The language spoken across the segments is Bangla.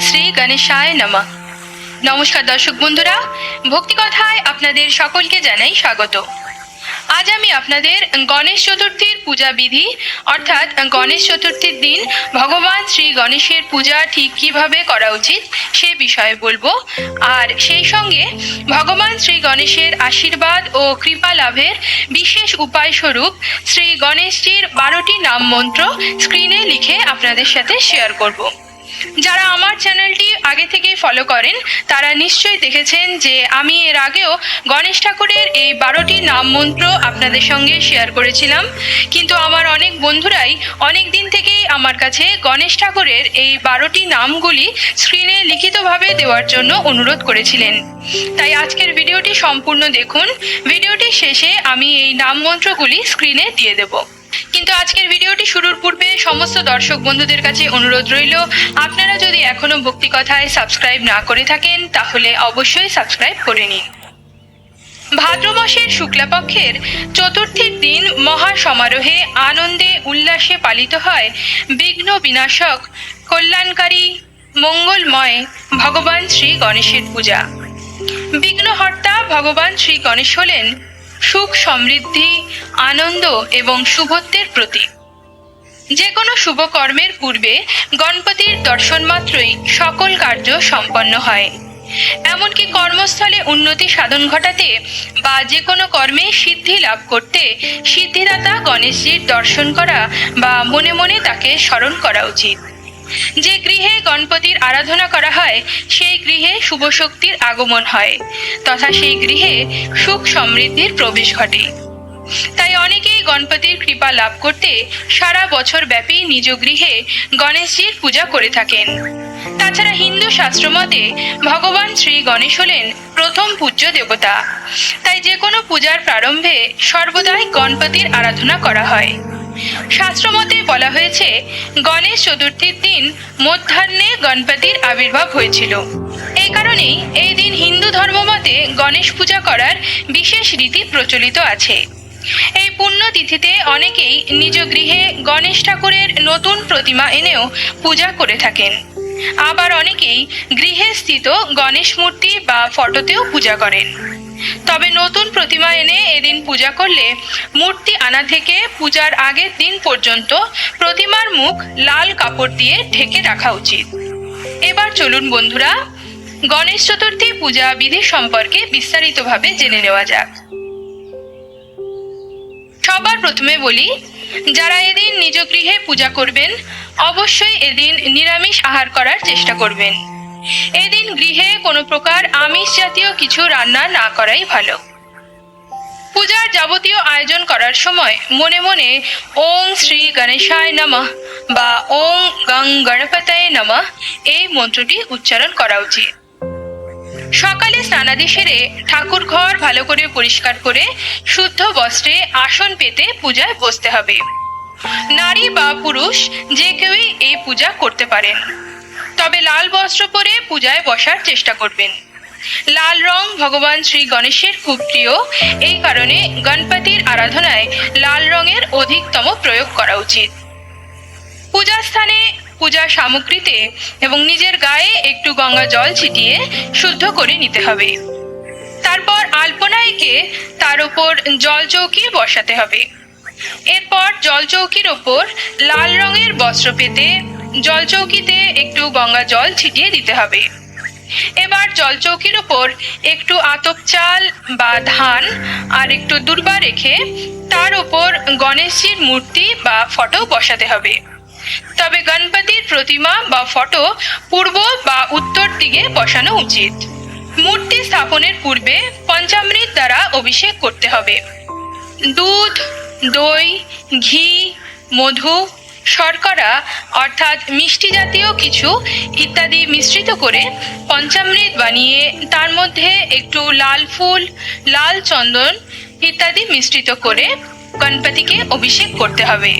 শ্রী গণেশায় নমঃ। নমস্কার দর্শক বন্ধুরা ভক্তিকথায় আপনাদের সকলকে জানাই স্বাগত। আজ আমি আপনাদের গণেশ চতুর্থীর পূজা বিধি, অর্থাৎ গণেশ চতুর্থীর দিন ভগবান শ্রী গণেশের পূজা ঠিক কীভাবে করা উচিত সে বিষয়ে বলব। আর সেই সঙ্গে ভগবান শ্রী গণেশের আশীর্বাদ ও কৃপা লাভের বিশেষ উপায় স্বরূপ শ্রী গণেশজির বারোটি নাম মন্ত্র স্ক্রিনে লিখে আপনাদের সাথে শেয়ার করব। যারা আমার চ্যানেলটি আগে থেকেই ফলো করেন, তারা নিশ্চয়ই দেখেছেন যে আমি এর আগেও গণেশ ঠাকুরের এই বারোটি নাম মন্ত্র আপনাদের সঙ্গে শেয়ার করেছিলাম। কিন্তু আমার অনেক বন্ধুরাই অনেক দিন থেকেই আমার কাছে গণেশ ঠাকুরের এই বারোটি নামগুলি স্ক্রিনে লিখিতভাবে দেওয়ার জন্য অনুরোধ করেছিলেন। তাই আজকের ভিডিওটি সম্পূর্ণ দেখুন। ভিডিওটির শেষে আমি এই নাম মন্ত্রগুলি স্ক্রিনে দিয়ে দেবো। কিন্তু আজকের ভিডিওটি শুরুর পূর্বে সমস্ত দর্শক বন্ধুদের কাছে অনুরোধ রইল, আপনারা যদি এখনও ভক্তি কথায় সাবস্ক্রাইব না করে থাকেন, তাহলে অবশ্যই সাবস্ক্রাইব করে নিন। ভাদ্র মাসের শুক্লাপক্ষের চতুর্থীর দিন মহা সমারোহে আনন্দে উল্লাসে পালিত হয় বিঘ্ন বিনাশক কল্যাণকারী মঙ্গলময় ভগবান শ্রী গণেশের পূজা। বিঘ্নহর্তা ভগবান শ্রী গণেশ হলেন সুখ সমৃদ্ধি, আনন্দ এবং শুভত্বের প্রতীক। যে কোনো শুভ কর্মের পূর্বে গণপতির দর্শন মাত্রই সকল কার্য সম্পন্ন হয়। এমনকি কর্মস্থলে উন্নতি সাধন ঘটাতে বা যে কোনো কর্মে সিদ্ধি লাভ করতে সিদ্ধিদাতা গণেশজির দর্শন করা বা মনে মনে তাকে স্মরণ করা উচিত। যে গৃহে গণপতির আরাধনা করা হয়, সেই গৃহে শুভ শক্তির আগমন হয়, তথা সেই গৃহে সুখ সমৃদ্ধির প্রবেশ ঘটে। তাই অনেকেই গণপতির কৃপা লাভ করতে সারা বছর ব্যাপী নিজ গৃহে গণেশজির পূজা করে থাকেন। তাছাড়া হিন্দু শাস্ত্র মতে ভগবান শ্রী গণেশ হলেন প্রথম পূজ্য দেবতা। তাই যে কোনো পূজার প্রারম্ভে সর্বদাই গণপতির আরাধনা করা হয়। শাস্ত্রমতে বলা হয়েছে, গণেশ চতুর্থীর দিন মধ্যাহ্নে গণপতির আবির্ভাব হয়েছিল। এই কারণেই এই দিন হিন্দু ধর্মমতে গণেশ পূজা করার বিশেষ রীতি প্রচলিত আছে। এই পুণ্য তিথিতে অনেকেই নিজ গৃহে গণেশ ঠাকুরের নতুন প্রতিমা এনেও পূজা করে থাকেন। আবার অনেকেই গৃহে স্থিত গণেশ মূর্তি বা ফটোতেও পূজা করেন। তবে নতুন প্রতিমা এনে এদিন পূজা করলে মূর্তি আনা থেকে পূজার আগের দিন পর্যন্ত প্রতিমার মুখ লাল কাপড় দিয়ে ঢেকে রাখা উচিত। এবার চলুন বন্ধুরা, গণেশ চতুর্থী পূজা বিধি সম্পর্কে বিস্তারিতভাবে জেনে নেওয়া যাক। সবার প্রথমে বলি, যারা এদিন নিজ গৃহে পূজা করবেন, অবশ্যই এদিন নিরামিষ আহার করার চেষ্টা করবেন। এদিন গৃহে কোনো প্রকার আমিষ জাতীয় কিছু রান্না না করাই ভালো। পূজার যাবতীয় আয়োজন করার সময় মনে মনে ওং শ্রী গণেশায় নমঃ বা ওং গং গণপতায় নমঃ এই মন্ত্রটি উচ্চারণ করা উচিত। সকালে স্নানাদি সেরে ঠাকুর ঘর ভালো করে পরিষ্কার করে শুদ্ধ বস্ত্রে আসন পেতে পূজায় বসতে হবে। নারী বা পুরুষ যে কেউই এই পূজা করতে পারেন। তবে লাল বস্ত্র পরে পূজায় বসার চেষ্টা করবেন। লাল রং ভগবান শ্রী গণেশের খুব প্রিয়। এই কারণে গণপতির আরাধনায় লাল রঙের অধিকতম প্রয়োগ করা উচিত। পূজা স্থানে পূজা সামগ্রীতে এবং নিজের গায়ে একটু গঙ্গা জল ছিটিয়ে শুদ্ধ করে নিতে হবে। তারপর আলপনা এঁকে তার উপর জল চৌকি বসাতে হবে। এরপর জল চৌকির ওপর লাল রঙের বস্ত্র পেতে জল চৌকিতে একটু গঙ্গা জল ছিটিয়ে দিতে হবে। এবার জল চৌকির ওপর একটু আতপ চাল বা ধান আর একটু দুর্বা রেখে তার ওপর গণেশজির মূর্তি বা ফটো বসাতে হবে। তবে গণপতির প্রতিমা বা ফটো পূর্ব বা উত্তর দিকে বসানো উচিত। মূর্তি স্থাপনের পূর্বে পঞ্চামৃত দ্বারা অভিষেক করতে হবে। দুধ, দই, ঘি, মধু শর্করা, অর্থাৎ মিষ্টি জাতীয় কিছু ইত্যাদি মিশ্রিত করে পঞ্চামৃত বানিয়ে তার মধ্যে একটু লাল ফুল, লাল চন্দন ইত্যাদি মিশ্রিত করে গণপতিকে অভিষেক করতে হবে।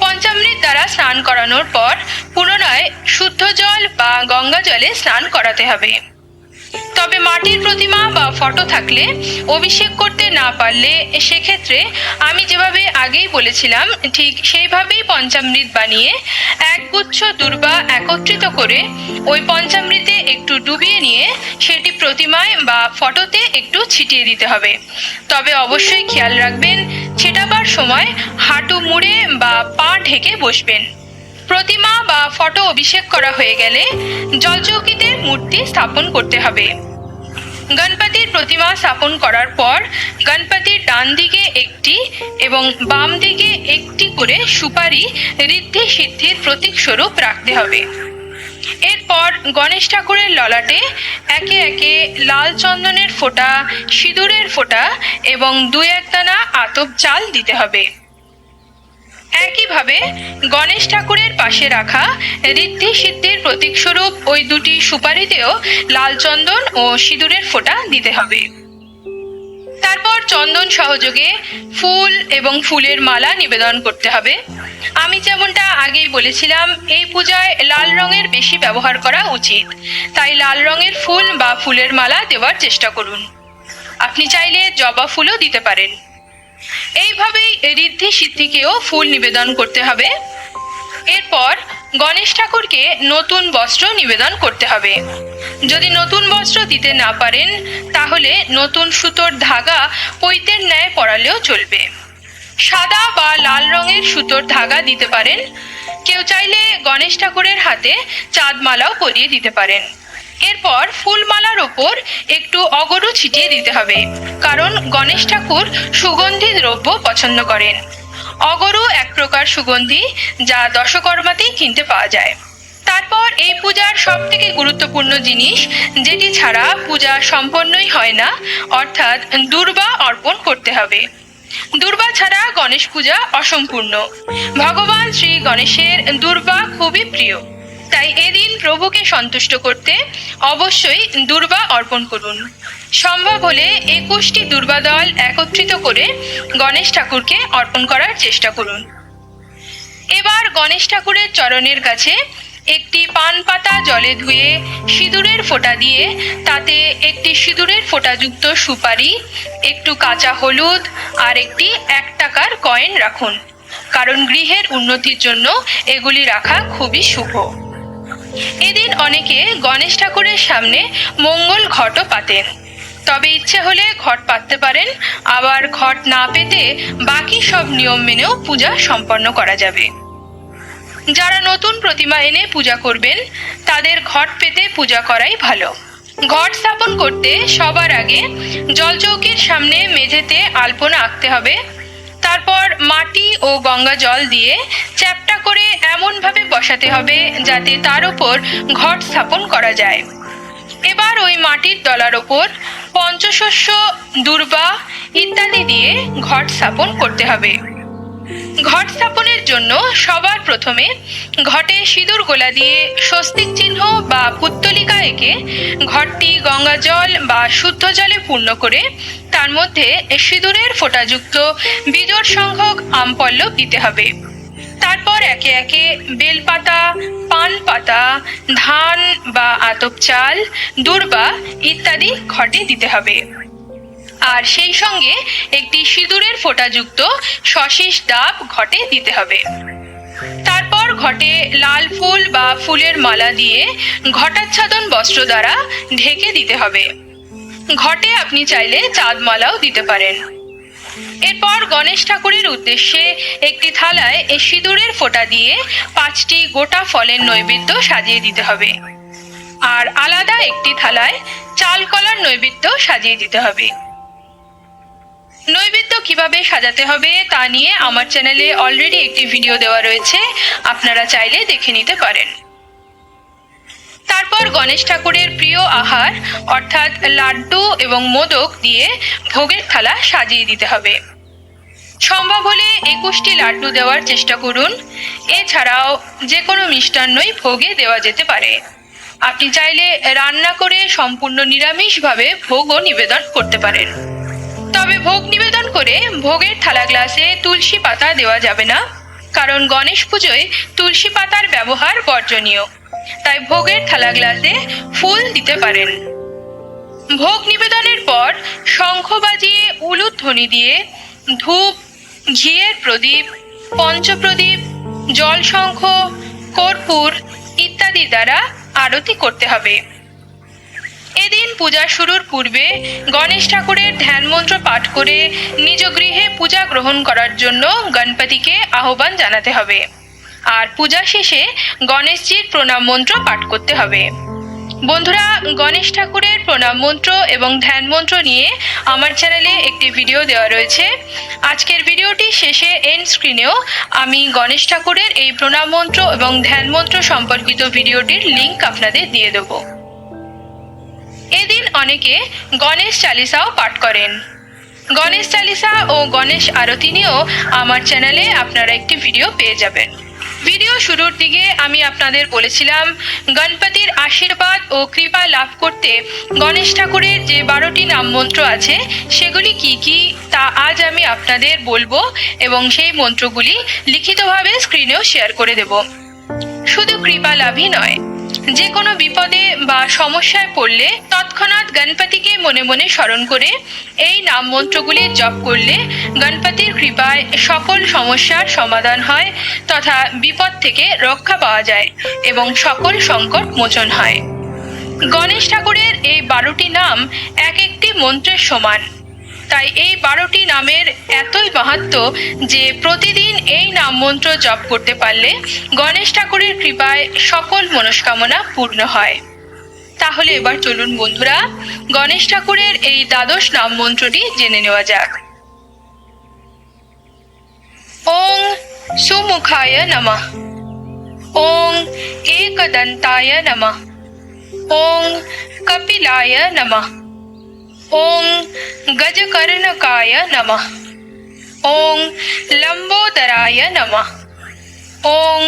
পঞ্চামৃত দ্বারা স্নান করানোর পর পুনরায় শুদ্ধ জল বা গঙ্গা জলে স্নান করাতে হবে। তবে মাটির প্রতিমা বা ফটো থাকলে, অভিষেক করতে না পারলে সেক্ষেত্রে আমি যেভাবে আগেই বলেছিলাম, ঠিক সেইভাবেই পঞ্চামৃত বানিয়ে একগুচ্ছ দুর্বা একত্রিত করে ওই পঞ্চামৃতে একটু ডুবিয়ে নিয়ে সেটি প্রতিমায় বা ফটোতে একটু ছিটিয়ে দিতে হবে। তবে অবশ্যই খেয়াল রাখবেন, ছেটাবার সময় হাঁটু মুড়ে বা পা ঢেকে বসবেন। প্রতিমা বা ফটো অভিষেক করা হয়ে গেলে জলচৌকিতে মূর্তি স্থাপন করতে হবে। গণপতির প্রতিমা স্থাপন করার পর গণপতির ডান দিকে একটি এবং বাম দিকে একটি করে সুপারি ঋদ্ধি সিদ্ধির প্রতীক স্বরূপ রাখতে হবে। এরপর গণেশ ঠাকুরের ললাটে একে একে লাল চন্দনের ফোঁটা, সিঁদুরের ফোঁটা এবং দু একদানা আতপ চাল দিতে হবে। একইভাবে গণেশ ঠাকুরের পাশে রাখা ঋদ্ধি সিদ্ধির প্রতীকস্বরূপ ওই দুটি সুপারিতেও লাল চন্দন ও সিঁদুরের ফোঁটা দিতে হবে। তারপর চন্দন সহযোগে ফুল এবং ফুলের মালা নিবেদন করতে হবে। আমি যেমনটা আগেই বলেছিলাম, এই পূজায় লাল রঙের বেশি ব্যবহার করা উচিত। তাই লাল রঙের ফুল বা ফুলের মালা দেওয়ার চেষ্টা করুন। আপনি চাইলে জবা ফুলও দিতে পারেন। এইভাবেই ঋদ্ধি সিদ্ধিকেও ফুল নিবেদন করতে হবে। এরপর গণেশ ঠাকুরকে নতুন বস্ত্র নিবেদন করতে হবে। যদি নতুন বস্ত্র দিতে না পারেন, তাহলে নতুন সুতোর ধাগা পৈতের ন্যায় পরালেও চলবে। সাদা বা লাল রঙের সুতোর ধাগা দিতে পারেন। কেউ চাইলে গণেশ ঠাকুরের হাতে চাঁদমালাও পরিয়ে দিতে পারেন। এরপর ফুলমালার ওপর একটু অগরু ছিটিয়ে দিতে হবে, কারণ গণেশ ঠাকুর সুগন্ধি দ্রব্য পছন্দ করেন। অগরু এক প্রকার সুগন্ধি যা দশকর্মাতেই কিনতে পাওয়া যায়। তারপর এই পূজার সব থেকে গুরুত্বপূর্ণ জিনিস, যেটি ছাড়া পূজা সম্পন্নই হয় না, অর্থাৎ দুর্বা অর্পণ করতে হবে। দুর্বা ছাড়া গণেশ পূজা অসম্পূর্ণ। ভগবান শ্রী গণেশের দুর্বা খুবই প্রিয়। তাই এদিন প্রভুকে সন্তুষ্ট করতে অবশ্যই দুর্বা অর্পণ করুন। সম্ভব হলে একুশটি দুর্বা দল একত্রিত করে গণেশ ঠাকুরকে অর্পণ করার চেষ্টা করুন। এবার গণেশ ঠাকুরের চরণের কাছে একটি পান পাতা জলে ধুয়ে সিঁদুরের ফোঁটা দিয়ে, তাতে একটি সিঁদুরের ফোঁটাযুক্ত সুপারি, একটু কাঁচা হলুদ আর একটি এক টাকার কয়েন রাখুন। কারণ গৃহের উন্নতির জন্য এগুলি রাখা খুবই শুভ। এদিন অনেকে গণেশ ঠাকুরের সামনে মঙ্গল ঘটও পাতেন তবে ইচ্ছে হলে ঘট পাততে পারেন, আবার ঘট না পেতে বাকি সব নিয়ম মেনেও পূজা সম্পন্ন করা যাবে। যারা নতুন প্রতিমা এনে পূজা করবেন, তাদের ঘট পেতে পূজা করাই ভালো। ঘট স্থাপন করতে সবার আগে জলচৌকির সামনে মেঝেতে আলপনা আঁকতে হবে। তারপর মাটি ও গঙ্গা জল দিয়ে চ্যাপটা করে এমনভাবে বসাতে হবে যাতে তার উপর ঘট স্থাপন করা যায়। এবার ওই মাটির তলার ওপর পঞ্চশস্য, দুর্বা ইত্যাদি দিয়ে ঘট স্থাপন করতে হবে। ঘট স্থাপনের জন্য সবার প্রথমে ঘটে সিঁদুর গোলা দিয়ে স্বস্তিক চিহ্ন বা পুত্তলিকা এঁকে ঘরটি গঙ্গা জল বা শুদ্ধ জলে পূর্ণ করে তার মধ্যে সিঁদুরের ফোঁটাযুক্ত বিজোড় সংখ্যক আমপল্লব দিতে হবে। তারপর একে একে বেলপাতা পান পাতা ধান বা আতপ চাল, দুর্বা ইত্যাদি ঘটে দিতে হবে। আর সেই সঙ্গে একটি সিঁদুরের ফোঁটাযুক্ত সশিস ডাব ঘটে দিতে হবে। তারপর ঘটে লাল ফুল বা ফুলের মালা দিয়ে ঘটাচ্ছাদন বস্ত্র দ্বারা ঢেকে দিতে হবে। ঘটে আপনি চাইলে চাঁদ মালাও দিতে পারেন। এরপর গণেশ ঠাকুরের উদ্দেশ্যে একটি থালায় এই সিঁদুরের ফোঁটা দিয়ে পাঁচটি গোটা ফলের নৈবেদ্য সাজিয়ে দিতে হবে। আর আলাদা একটি থালায় চাল কলার নৈবেদ্য সাজিয়ে দিতে হবে। নৈবেদ্য কীভাবে সাজাতে হবে তা নিয়ে আমার চ্যানেলে অলরেডি একটি ভিডিও দেওয়া রয়েছে। আপনারা চাইলে দেখে নিতে পারেন। তারপর গণেশ ঠাকুরের প্রিয় আহার, অর্থাৎ লাড্ডু এবং মোদক দিয়ে ভোগের থালা সাজিয়ে দিতে হবে। সম্ভব হলে একুশটি লাড্ডু দেওয়ার চেষ্টা করুন। এছাড়াও যে কোনো মিষ্টান্নই ভোগে দেওয়া যেতে পারে। আপনি চাইলে রান্না করে সম্পূর্ণ নিরামিষভাবে ভোগও নিবেদন করতে পারেন। তবে ভোগ নিবেদন করে ভোগের থালা গ্লাসে তুলসী পাতা দেওয়া যাবে না, কারণ গণেশ পুজোয় তুলসী পাতার ব্যবহার বর্জনীয়। তাই ভোগের থালা গ্লাসে ফুল দিতে পারেন। ভোগ নিবেদনের পর শঙ্খ বাজিয়ে উলুধ্বনি দিয়ে ধূপ, ঘিয়ের প্রদীপ, পঞ্চপ্রদীপ জল শঙ্খ কর্পূর ইত্যাদি দ্বারা আরতি করতে হবে। এদিন পূজা শুরুর পূর্বে গণেশ ঠাকুরের ধ্যান মন্ত্র পাঠ করে নিজ গৃহে পূজা গ্রহণ করার জন্য গণপতিকে আহ্বান জানাতে হবে। আর পূজা শেষে গণেশজির প্রণাম মন্ত্র পাঠ করতে হবে। বন্ধুরা, গণেশ ঠাকুরের প্রণাম মন্ত্র এবং ধ্যান মন্ত্র নিয়ে আমার চ্যানেলে একটি ভিডিও দেওয়া রয়েছে। আজকের ভিডিওটি শেষে এন্ড স্ক্রিনেও আমি গণেশ ঠাকুরের এই প্রণাম মন্ত্র এবং ধ্যান মন্ত্র সম্পর্কিত ভিডিওটির লিংক আপনাদের দিয়ে দেবো। এদিন অনেকে গণেশ চালিসাও পাঠ করেন। গণেশ চালিসা ও গণেশ আরতি নিয়েও আমার চ্যানেলে আপনারা একটি ভিডিও পেয়ে যাবেন। ভিডিও শুরুর দিকে আমি আপনাদের বলেছিলাম, গণপতির আশীর্বাদ ও কৃপা লাভ করতে গণেশ ঠাকুরের যে বারোটি নাম মন্ত্র আছে, সেগুলি কি কি তা আজ আমি আপনাদের বলব এবং সেই মন্ত্রগুলি লিখিতভাবে স্ক্রিনেও শেয়ার করে দেব। শুধু কৃপা লাভই নয় যে কোনো বিপদে বা সমস্যায় পড়লে তৎক্ষণাৎ গণপতিকে মনে মনে স্মরণ করে এই নাম মন্ত্রগুলি জপ করলে গণপতির কৃপায় সকল সমস্যার সমাধান হয় তথা বিপদ থেকে রক্ষা পাওয়া যায় এবং সকল সংকট মোচন হয়। গণেশ ঠাকুরের এই বারোটি নাম এক একটি মন্ত্রের সমান। তাই এই বারোটি নামের এতই মাহাত্ম যে প্রতিদিন এই নাম মন্ত্র জপ করতে পারলে গণেশ ঠাকুরের কৃপায় সকল মনস্কামনা পূর্ণ হয়। তাহলে এবার চলুন বন্ধুরা, গণেশ ঠাকুরের এই দ্বাদশ নাম মন্ত্রটি জেনে নেওয়া যাক। ওং সুমুখায় নমঃ। ওং একদন্তায় নমঃ। ওং কপিলায় নমঃ। ॐ गजकर्णकाय नमः। ॐ लम्बोदराय नमः। ॐ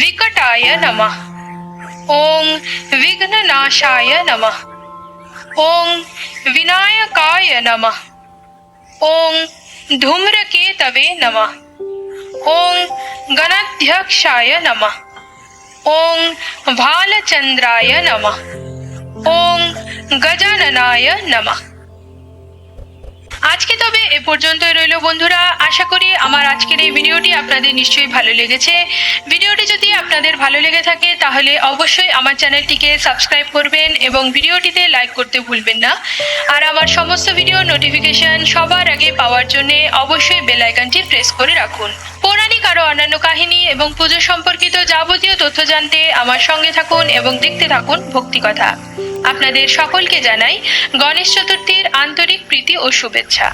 विकटाय नमः। ॐ विघ्ननाशाय नमः। ॐ विनायकाय नमः। ॐ धूम्रकेतवे नमः। ॐ गणाध्यक्षाय नमः। ॐ भालचन्द्राय नमः। ॐ गजाननाय नमः। আজকে তবে এ পর্যন্তই রইল বন্ধুরা। আশা করি আমার আজকের এই ভিডিওটি আপনাদের নিশ্চয়ই ভালো লেগেছে। ভিডিওটি যদি আপনাদের ভালো লেগে থাকে, তাহলে অবশ্যই আমার চ্যানেলটিকে সাবস্ক্রাইব করবেন এবং ভিডিওটিতে লাইক করতে ভুলবেন না। আর আমার সমস্ত ভিডিও নোটিফিকেশন সবার আগে পাওয়ার জন্য অবশ্যই বেল আইকনটি প্রেস করে রাখুন। পৌরাণিক আরও অন্যান্য কাহিনী এবং পুজো সম্পর্কিত যাবতীয় তথ্য জানতে আমার সঙ্গে থাকুন এবং দেখতে থাকুন ভক্তিকথা। আপনাদের সকলকে জানাই গণেশ চতুর্থীর আন্তরিক প্রীতি ও শুভেচ্ছা